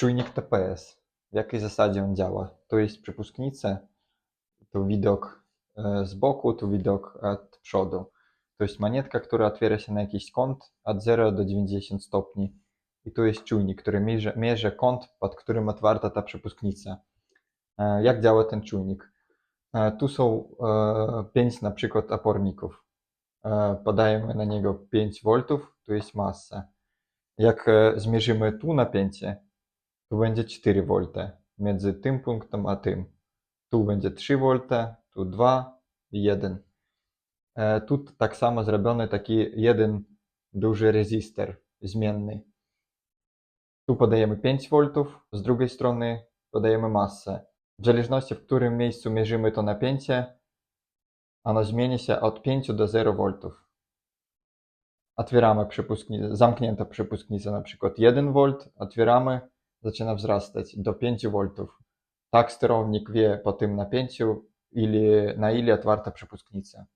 Czujnik TPS. W jakiej zasadzie on działa? To jest przypusknica, tu widok e, z boku, tu widok od przodu. To jest manietka, która otwiera się na jakiś kąt od 0 do 90 stopni. I tu jest czujnik, który mierzy, mierzy kąt, pod którym otwarta ta przypusknica. E, Jak działa ten czujnik? E, Tu są e, 5 na przykład oporników. Podajemy na niego 5 V, tu jest masa. Jak zmierzymy tu napięcie, tu będzie 4 V między tym punktem a tym. Tu będzie 3 V, tu 2 i 1. E, Tu tak samo zrobiony taki jeden duży rezystor zmienny. Tu podajemy 5 V, z drugiej strony podajemy masę. W zależności w którym miejscu mierzymy to napięcie, ono zmieni się od 5 do 0 V. Otwieramy przypusknicę, zamknięta przypusknica na przykład 1 V, otwieramy, zaczyna wzrastać do 5 V. Tak sterownik wie po tym napięciu, ili, na ile otwarta przypusknica.